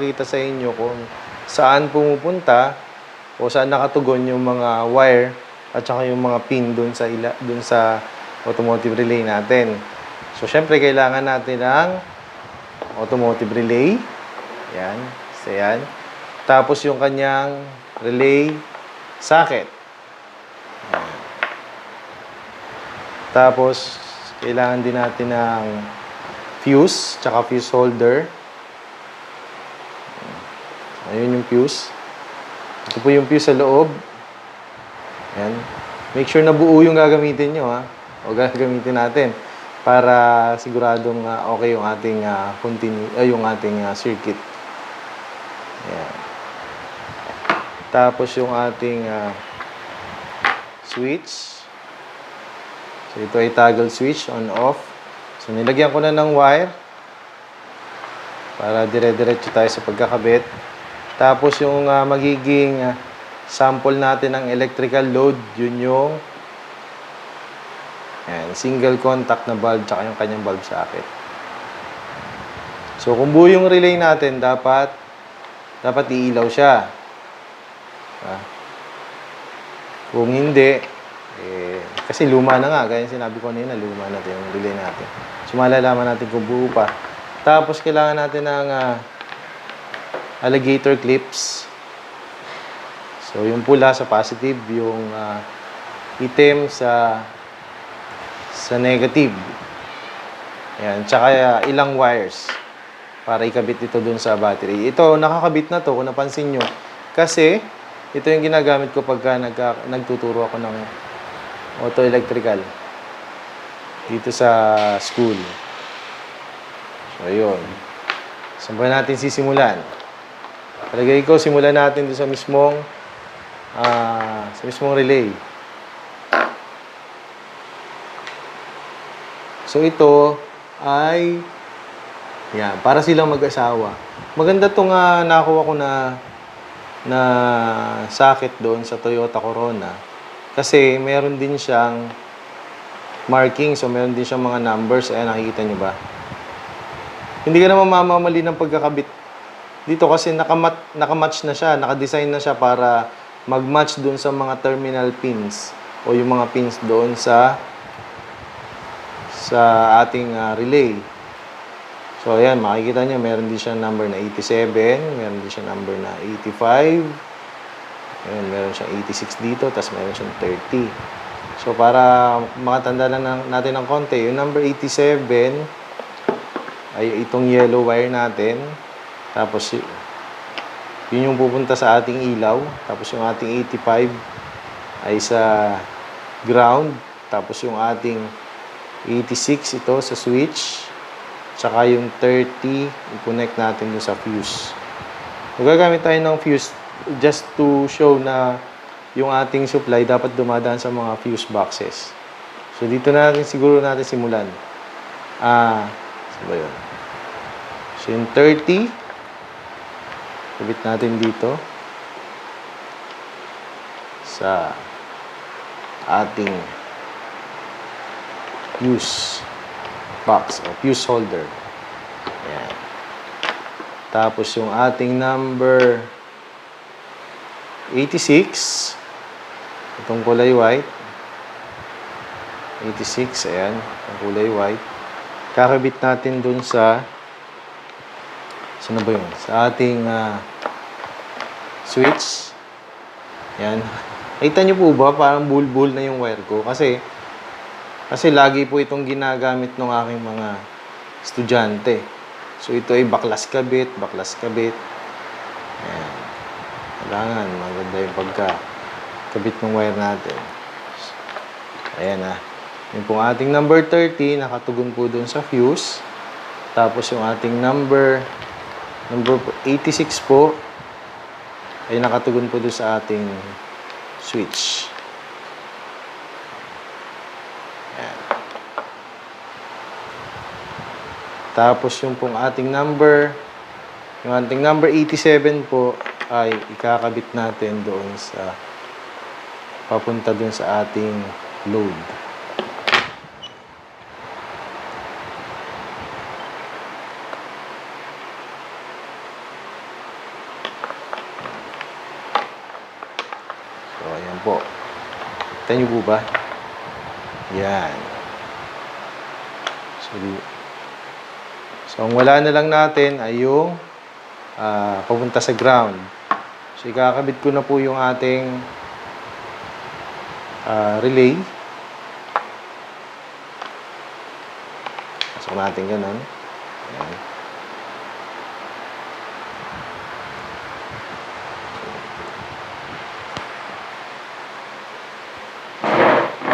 kita sa inyo kung saan pumupunta o saan nakatugon yung mga wire at saka yung mga pin dun sa ila, dun sa automotive relay natin. So, syempre, kailangan natin ng automotive relay. Yan. So, yan. Tapos, yung kanyang relay socket. Yan. Tapos, kailangan din natin ng fuse, tsaka fuse holder. Ayun yung fuse. Ito po yung fuse sa loob. Yan. Make sure na buo yung gagamitin nyo, ha? O gagamitin natin para siguradong ah, okay yung ating ah, continue, ay yung ating ah, circuit. Yan. Tapos yung ating ah, switch. So ito ay toggle switch on off. So nilagyan ko na ng wire para dire-diretso tayo sa pagkakabit. Tapos yung ah, magiging ah, sample natin ng electrical load, yun yung Ayan, single contact na bulb tsaka yung kanyang bulb socket. So kung buo yung relay natin, dapat dapat iilaw siya. Ah. Kung hindi, eh, kasi luma na nga, gaya sinabi ko kanina, luma na yung relay natin. So malalaman natin kung buo pa. Tapos kailangan natin ng ah, alligator clips. So yung pula sa positive, yung ah, itim sa sa negative. Ayan, tsaka uh, ilang wires para ikabit ito dun sa battery. Ito, nakakabit na to kung napansin nyo. Kasi, ito yung ginagamit ko pagka nagka, nagtuturo ako ng auto electrical dito sa school. So, yun. Saan ba natin sisimulan? Palagay ko, simulan natin doon sa mismong ah, sa mismong relay. So ito ay yan, para silang mag-asawa. Maganda tong uh, nakuha ko na na socket doon sa Toyota Corona. Kasi meron din siyang marking, so meron din siyang mga numbers. Ayan, nakikita niyo ba? Hindi ka naman mamamali ng pagkakabit dito kasi nakamat, nakamatch na siya, nakadesign na siya para mag-match doon sa mga terminal pins o yung mga pins doon sa sa ating ah, relay. So, ayan, makikita nyo, meron din siya number na 87, meron din siya number na 85, ayan, meron siyang 86 dito, tapos meron siyang 30. So, para makatanda lang ng- natin ng konti, yung number 87 ay itong yellow wire natin, tapos yun yung pupunta sa ating ilaw, tapos yung ating 85 ay sa ground, tapos yung ating 86 ito sa switch. Tsaka yung 30, i-connect natin dun sa fuse. Magagamit tayo ng fuse just to show na yung ating supply dapat dumadaan sa mga fuse boxes. So, dito na natin siguro natin simulan. Ah, saan ba yun? So, yung 30, kabit natin dito sa ating fuse box o fuse holder. Ayan. Tapos yung ating number 86, itong kulay white. 86, ayan, ang kulay white. Kakabit natin dun sa saan ba yun? Sa ating ah, switch. Ayan. Nakita niyo po ba, parang bulbul na yung wire ko? Kasi, kasi lagi po itong ginagamit ng aking mga estudyante. So ito ay baklas kabit, baklas kabit. Ayan. Kailangan maganda yung pagka kabit ng wire natin. Ayan na. Yung pong ating number 30, nakatugon po dun sa fuse. Tapos yung ating number number 86 po ay nakatugon po dun sa ating switch. Tapos yung pong ating number, yung ating number 87 po ay ikakabit natin doon sa papunta doon sa ating load. Yan po. Kita niyo po ba? Yan. So, so ang wala na lang natin ay yung ah, papunta sa ground. So, ikakabit ko na po yung ating ah, relay. Pasok natin ganun. Ayan.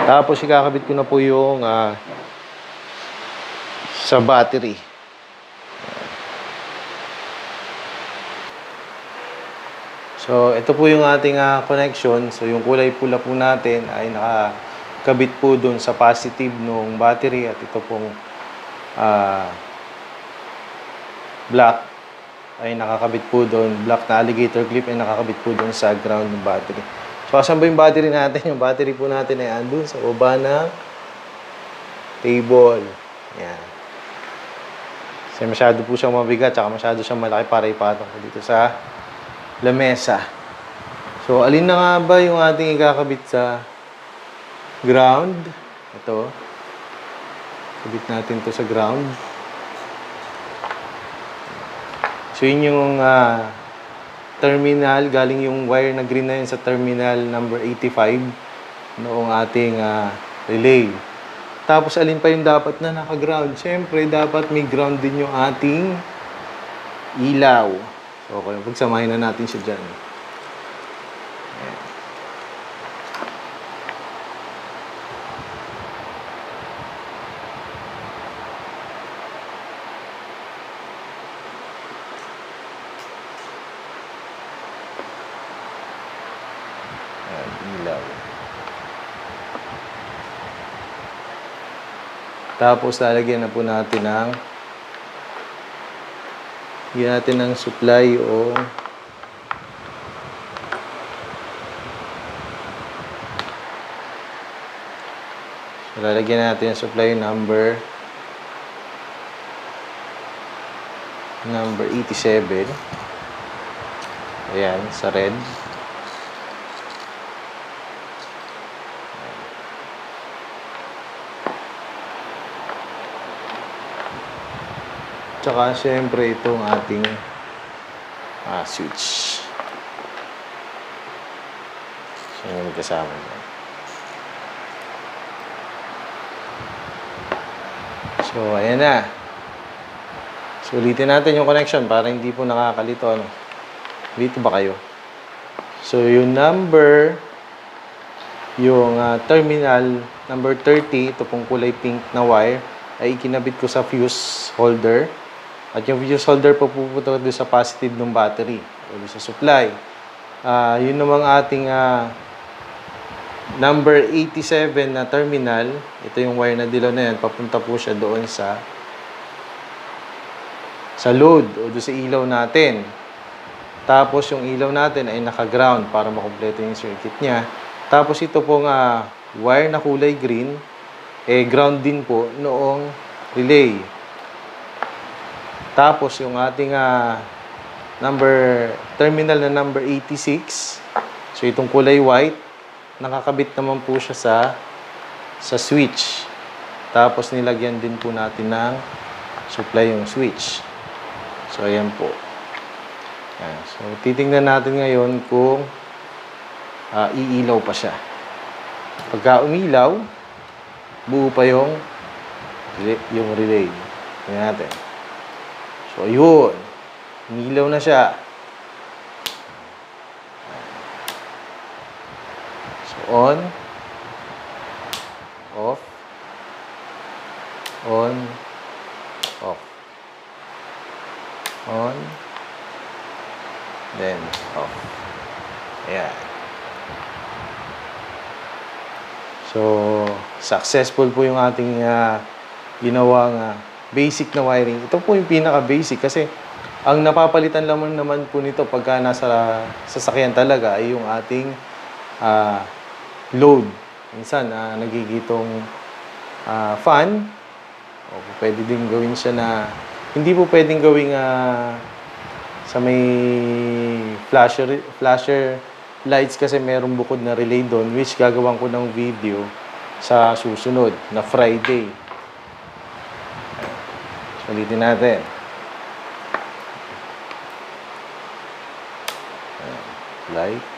Tapos ikakabit ko na po yung ah, sa battery. So, ito po yung ating ah, connection. So, yung kulay pula po natin ay nakakabit po dun sa positive ng battery at ito pong ah, black ay nakakabit po doon. Black na alligator clip ay nakakabit po doon sa ground ng battery. So, asan ba yung battery natin? Yung battery po natin ay andun sa baba ng table. Yan. Kasi masyado po siyang mabigat, tsaka masyado siyang malaki para ipatong ko dito sa lamesa. So, alin na nga ba yung ating ikakabit sa ground? Ito. Kabit natin to sa ground. So, yun yung ah, terminal. Galing yung wire na green na yun sa terminal number 85 noong ating ah, relay. Tapos, alin pa yung dapat na naka-ground? Siyempre, dapat may ground din yung ating ilaw. So, okay, pagsamahin na natin siya dyan. Ayan. Ayan, ilaw. Tapos, lalagyan na po natin ng Lagyan natin ng supply o So, lalagyan natin ng supply number number 87 ayan sa red Tsaka syempre itong ating ah, switch. So, yung kasama niya. So, ayan na. So, ulitin natin yung connection para hindi po nakakalito. Ano? Dito ba kayo? So, yung number, yung ah, terminal number 30, ito pong kulay pink na wire, ay ikinabit ko sa fuse holder. At yung fuse holder po pupunta doon sa positive ng battery o sa supply. Ah, yun namang ating ah, number 87 na terminal. Ito yung wire na dilaw na yan. Papunta po siya doon sa sa load o doon sa ilaw natin. Tapos yung ilaw natin ay naka-ground para makumpleto yung circuit niya. Tapos ito pong ah, wire na kulay green, eh ground din po noong relay. Tapos yung ating ah, number terminal na number 86. So itong kulay white, nakakabit naman po siya sa sa switch. Tapos nilagyan din po natin ng supply yung switch. So ayan po. Ayan. So titingnan natin ngayon kung ah, iilaw pa siya. Pagka umilaw, buo pa yung yung relay. Tingnan natin. So, ayun. Umilaw na siya. So, on. Off. On. Off. On. Then, off. Ayan. So, successful po yung ating ah, ginawang ah, basic na wiring. Ito po yung pinaka-basic kasi ang napapalitan lamang naman po nito pagka nasa sasakyan talaga ay yung ating ah, load. Minsan, ah, nagigitong ah, fan. O pwede din gawin siya na hindi po pwedeng gawing ah, sa may flasher flasher lights kasi merong bukod na relay doon which gagawan ko ng video sa susunod na Friday. Sulitin natin. Light.